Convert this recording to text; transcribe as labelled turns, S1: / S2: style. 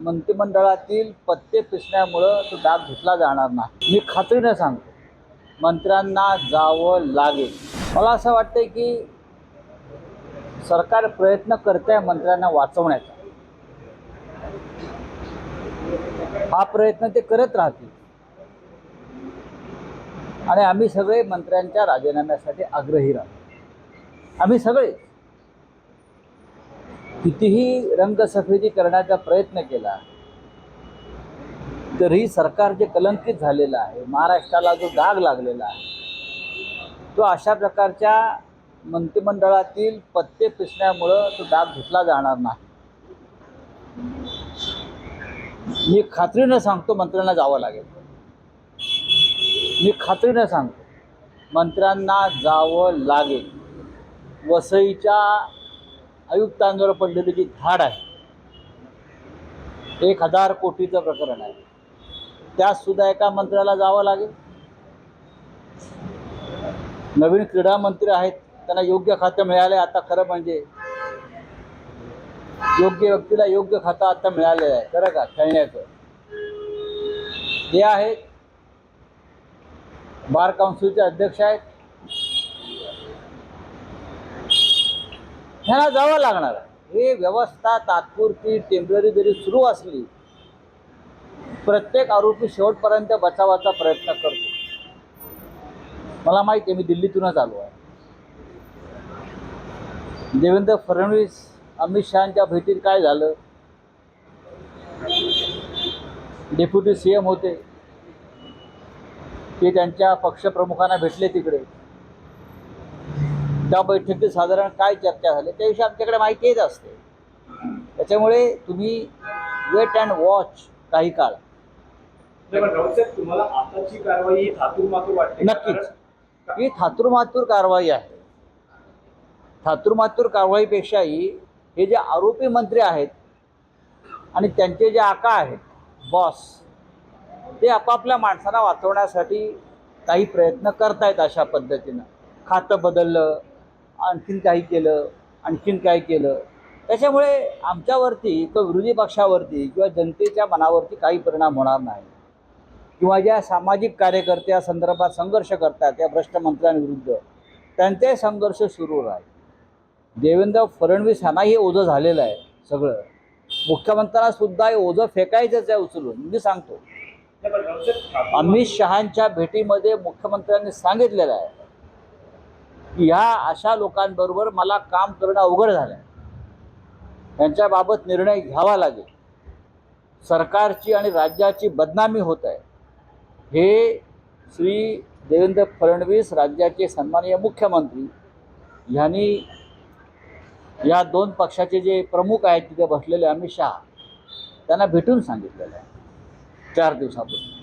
S1: मंत्रिमंडळातील पत्ते पिसण्यामुळं तो डाग घेतला जाणार नाही. मी खात्रीनं सांगतो मंत्र्यांना जावं लागेल. मला असं वाटतंय की सरकार प्रयत्न करते आहे मंत्र्यांना वाचवण्याचा. हा प्रयत्न ते करत राहतील. आणि आम्ही सगळे मंत्र्यांच्या राजीनाम्यासाठी आग्रही राहतो आम्ही सगळे कितीही रंगसफेदी करण्याचा प्रयत्न केला तरीही सरकार जे कलंकित झालेलं आहे महाराष्ट्राला जो डाग लागलेला आहे तो अशा प्रकारच्या मंत्रिमंडळातील पत्ते पिसण्यामुळं तो डाग घेतला जाणार नाही. मी खात्रीनं सांगतो मंत्र्यांना जावं लागेल. मी खात्रीनं सांगतो मंत्र्यांना जावं लागेल. वसईच्या आयुक्तांवर पडलेली जी धाड आहे एक हजार कोटीचं प्रकरण आहे. त्यात सुद्धा एका मंत्र्याला जावं लागेल. नवीन क्रीडा मंत्री आहेत त्यांना योग्य खातं मिळालं आता खरं म्हणजे योग्य व्यक्तीला योग्य खातं आता मिळालेलं आहे खरं का? खेळण्याचं. हे आहेत बार काउन्सिलचे अध्यक्ष आहेत ह्यांना जावं लागणार. आहे हे व्यवस्था तात्पुरती टेंपररी जरी सुरू असली प्रत्येक आरोपी शेवटपर्यंत बचावाचा प्रयत्न करतो. मला माहिती आहे मी दिल्लीतूनच आलो आहे. देवेंद्र फडणवीस अमित शहाच्या भेटीत काय झालं? डेप्युटी सी एम होते. ते त्यांच्या पक्षप्रमुखांना भेटले तिकडे. त्या बैठकीत साधारण काय चर्चा झाली त्याविषयी आमच्याकडे माहिती येत असते. त्याच्यामुळे तुम्ही वेट अँड वॉच काही काळ.
S2: तुम्हाला आताची कारवाई वाटते?
S1: नक्कीच. ही थातुरमातूर कारवाई आहे. थातुरमातूर कारवाईपेक्षाही हे जे आरोपी मंत्री आहेत आणि त्यांचे जे आका आहेत बॉस ते आपापल्या माणसाला वाचवण्यासाठी काही प्रयत्न करतायत अशा पद्धतीनं. खातं बदललं आणखीन काही केलं आणखीन काय केलं. त्याच्यामुळे आमच्यावरती किंवा विरोधी पक्षावरती किंवा जनतेच्या मनावरती काही परिणाम होणार नाही. किंवा ज्या सामाजिक कार्यकर्त्या संदर्भात संघर्ष करतात या भ्रष्टमंत्र्यांविरुद्ध त्यांचे संघर्ष सुरू राहील. देवेंद्र फडणवीस यांनाही ओझं झालेलं आहे सगळं. मुख्यमंत्र्यांना सुद्धा हे ओझं फेकायचंच आहे उचलून मी सांगतो. अमित शहांच्या भेटीमध्ये मुख्यमंत्र्यांनी सांगितलेलं आहे की ह्या अशा लोकांबरोबर मला काम करणं अवघड झालं आहे त्यांच्याबाबत निर्णय घ्यावा लागेल. सरकारची आणि राज्याची बदनामी होत आहे. हे श्री देवेंद्र फडणवीस राज्याचे सन्माननीय मुख्यमंत्री ह्यांनी या दोन पक्षाचे जे प्रमुख आहेत तिथे बसलेले अमित शहा त्यांना भेटून सांगितलेलं आहे. चार दिवसापूर्वी.